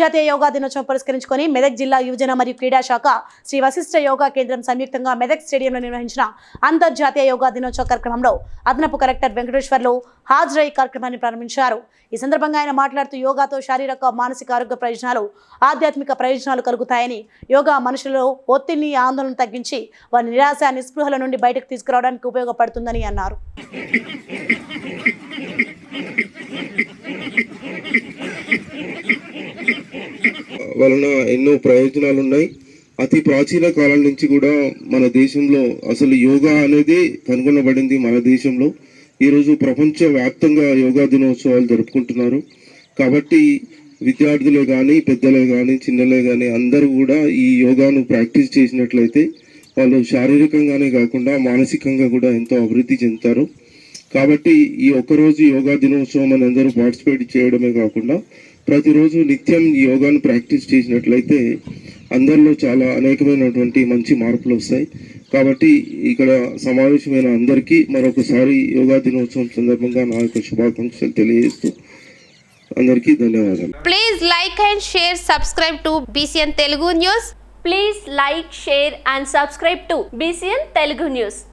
జాతీయ యోగా దినోత్సవం పురస్కరించుకొని మెదక్ జిల్లా యువజన మరియు క్రీడా శాఖ శ్రీ వశిష్ఠ యోగా కేంద్రం సంయుక్తంగా మెదక్ స్టేడియంలో నిర్వహించిన అంతర్జాతీయ యోగా దినోత్సవ కార్యక్రమంలో అదనపు కలెక్టర్ వెంకటేశ్వర్లు హాజరై కార్యక్రమాన్ని ప్రారంభించారు. ఈ సందర్భంగా ఆయన మాట్లాడుతూ యోగాతో శారీరక మానసిక ఆరోగ్య ప్రయోజనాలు ఆధ్యాత్మిక ప్రయోజనాలు కలుగుతాయని యోగా మనుషులలో ఒత్తిడిని ఆందోళన తగ్గించి వారి నిరాశ నిస్పృహల నుండి బయటకు తీసుకురావడానికి ఉపయోగపడుతుందని అన్నారు. వలన ఎన్నో ప్రయోజనాలు ఉన్నాయి అతి ప్రాచీన కాలం నుంచి కూడా మన దేశంలో అసలు యోగా అనేది కనుగొనబడింది మన దేశంలో. ఈరోజు ప్రపంచ వ్యాప్తంగా యోగా దినోత్సవాలు జరుపుకుంటున్నారు. కాబట్టి విద్యార్థులే కానీ పెద్దలే కానీ చిన్నలే కానీ అందరూ కూడా ఈ యోగాను ప్రాక్టీస్ చేసినట్లయితే వాళ్ళు శారీరకంగానే కాకుండా మానసికంగా కూడా ఎంతో అభివృద్ధి చెందుతారు. కాబట్టి ఈ ఒక్కరోజు యోగా దినోత్సవం అని అందరూ పార్టిసిపేట్ చేయడమే కాకుండా ప్రతిరోజు నిత్యం యోగాను ప్రాక్టీస్ చేసినట్లయితే అందరిలో చాలా అనేకమైనటువంటి మంచి మార్పులు వస్తాయి. కాబట్టి ఇక్కడ సమావేశమైన అందరికీ మరొకసారి యోగా దినోత్సవం సందర్భంగా నా యొక్క శుభాకాంక్షలు తెలియజేస్తూ అందరికీ ధన్యవాదాలు. Please like and share subscribe to BCN Telugu news please like share and subscribe to BCN Telugu news